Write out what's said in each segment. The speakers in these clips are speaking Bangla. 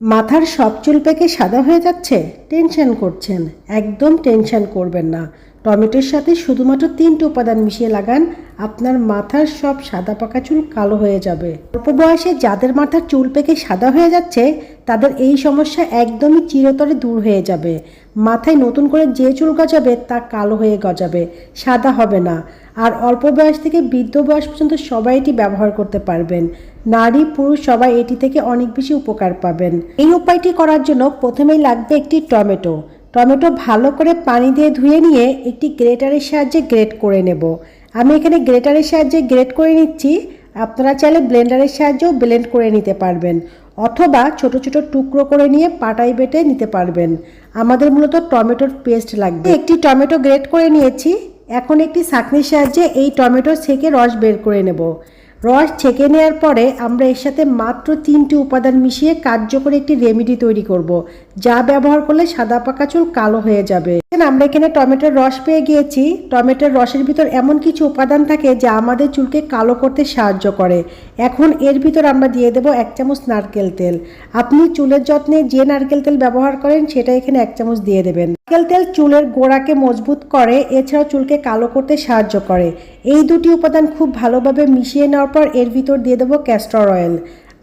মাথার সব চুল পেকে সাদা হয়ে যাচ্ছে? টেনশন করছেন। একদম টেনশন করবেন না। টমেটোর সাথে শুধুমাত্র তিনটে উপাদান মিশিয়ে লাগান। আপনার মাথার সব সাদা পাকা চুল কালো হয়ে যাবে। অল্প বয়সে যাদের মাথার চুল পেকে সাদা হয়ে যাচ্ছে তাদের এই সমস্যা একদমই চিরতরে দূর হয়ে যাবে। মাথায় নতুন করে যে চুল গজাবে, তা কালো হয়ে গজাবে। সাদা হবে না। আর অল্প বয়স থেকে বৃদ্ধ বয়স পর্যন্ত সবাই এটি ব্যবহার করতে পারবেন। নারী, পুরুষ সবাই এটি থেকে অনেক বেশি উপকার পাবেন। এই উপায়টি করার জন্য প্রথমেই লাগবে একটি টমেটো। টমেটো ভালো করে পানি দিয়ে ধুয়ে নিয়ে একটি গ্রেটারের সাহায্যে গ্রেট করে নেব। আমি এখানে গ্রেটারের সাহায্যে গ্রেট করে নিচ্ছি। আপনারা চাইলে ব্লেন্ডারের সাহায্যেও ব্লেন্ড করে নিতে পারবেন। অথবা ছোট ছোট টুকরো করে নিয়ে পাটাই বেটে নিতে পারবেন। আমাদের মূলত টমেটোর পেস্ট লাগবে। একটি টমেটো গ্রেট করে নিয়েছি। এখন একটি ছাঁকনির সাহায্যে এই টমেটো ছেঁকে রস বের করে নেব। রস ছেঁকে নেওয়ার পরে আমরা এর সাথে মাত্র তিনটি উপাদান মিশিয়ে কার্যকরী একটি রেমেডি তৈরি করব, যা ব্যবহার করলে সাদা পাকা চুল কালো হয়ে যাবে। আমরা এখানে টমেটোর রস পেয়ে গিয়েছি। টমেটোর রসের ভিতর এমন কিছু উপাদান থাকে যা আমাদের চুলকে কালো করতে সাহায্য করে। এখন এর ভিতর আমরা দিয়ে দেব এক চামচ নারকেল তেল। আপনি চুলের যত্নে যে নারকেল তেল ব্যবহার করেন, সেটা এখানে এক চামচ দিয়ে দেবেন। নারকেল তেল চুলের গোড়াকে মজবুত করে, এছাড়াও চুলকে কালো করতে সাহায্য করে। এই দুটি উপাদান খুব ভালোভাবে মিশিয়ে নেওয়ার পর এর ভিতর দিয়ে দেবো ক্যাস্টর অয়েল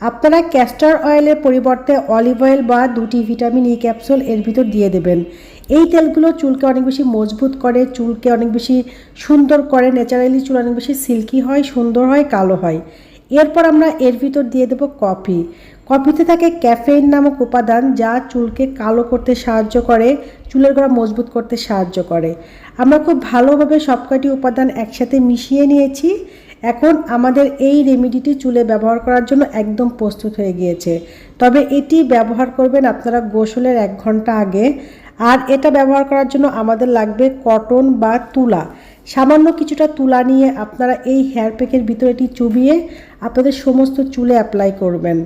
আপনারা ক্যাস্টর অয়েলের পরিবর্তে অলিভ অয়েল বা দুটি ভিটামিন ই ক্যাপসুল এর ভিতর দিয়ে দেবেন। এই তেলগুলো চুলকে অনেক বেশি মজবুত করে, চুলকে অনেক বেশি সুন্দর করে ন্যাচারালি চুল অনেক বেশি সিল্কি হয়, সুন্দর হয়, কালো হয়। এরপর আমরা এর ভিতর দিয়ে দেবো কফি কফিতে থাকে ক্যাফেইন নামক উপাদান যা চুলকে কালো করতে সাহায্য করে, চুলের গোড়া মজবুত করতে সাহায্য করে। আমরা খুব ভালোভাবে সবকটি উপাদান একসাথে মিশিয়ে নিয়েছি। এখন আমাদের এই রেমিডিটি চুলে ব্যবহার করার জন্য একদম প্রস্তুত হয়ে গিয়েছে। তবে এটি ব্যবহার করবেন আপনারা গোসলের এক ঘণ্টা আগে। আর এটা ব্যবহার করার জন্য আমাদের লাগবে কটন বা তুলা। সামান্য কিছুটা তুলা নিয়ে আপনারা এই হেয়ার প্যাকের ভিতরে এটি চুবিয়ে আপনাদের সমস্ত চুলে অ্যাপ্লাই করবেন।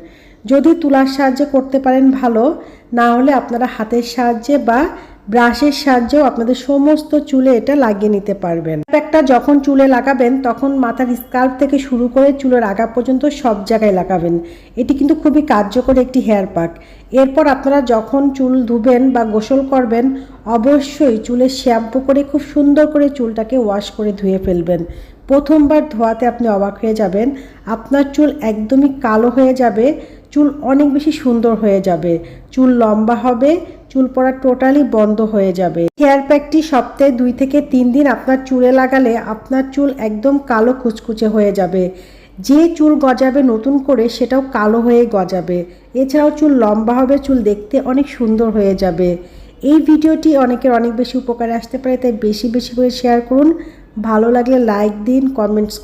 যদি তুলার সাহায্যে করতে পারেন ভালো, না হলে আপনারা হাতের সাহায্যে বা ব্রাশের সাহায্যেও আপনাদের সমস্ত চুলে এটা লাগিয়ে নিতে পারবেন। একটা যখন চুলে লাগাবেন, তখন মাথার স্কার্ফ থেকে শুরু করে চুলের আগা পর্যন্ত সব জায়গায় লাগাবেন। এটি কিন্তু খুবই কার্যকর একটি হেয়ার প্যাক এরপর আপনারা যখন চুল ধুবেন বা গোসল করবেন, অবশ্যই চুলে শ্যাম্পু করে খুব সুন্দর করে চুলটাকে ওয়াশ করে ধুয়ে ফেলবেন। প্রথমবার ধোয়াতে আপনি অবাক হয়ে যাবেন। আপনার চুল একদমই কালো হয়ে যাবে। চুল অনেক বেশি সুন্দর হয়ে যাবে। চুল লম্বা হবে, চুল পড়া টোটালি বন্ধ হয়ে যাবে। হেয়ার প্যাকটি সপ্তাহে দুই থেকে তিন দিন আপনার চুলে লাগালে আপনার চুল একদম কালো কুচকুচে হয়ে যাবে। যে চুল গজাবে নতুন করে সেটাও কালো হয়ে গজাবে। এছাড়াও চুল লম্বা হবে, চুল দেখতে অনেক সুন্দর হয়ে যাবে। এই ভিডিওটি অনেকের অনেক বেশি উপকারে আসতে পারে, তাই বেশি বেশি করে শেয়ার করুন। ভালো লাগলে লাইক দিন কমেন্টস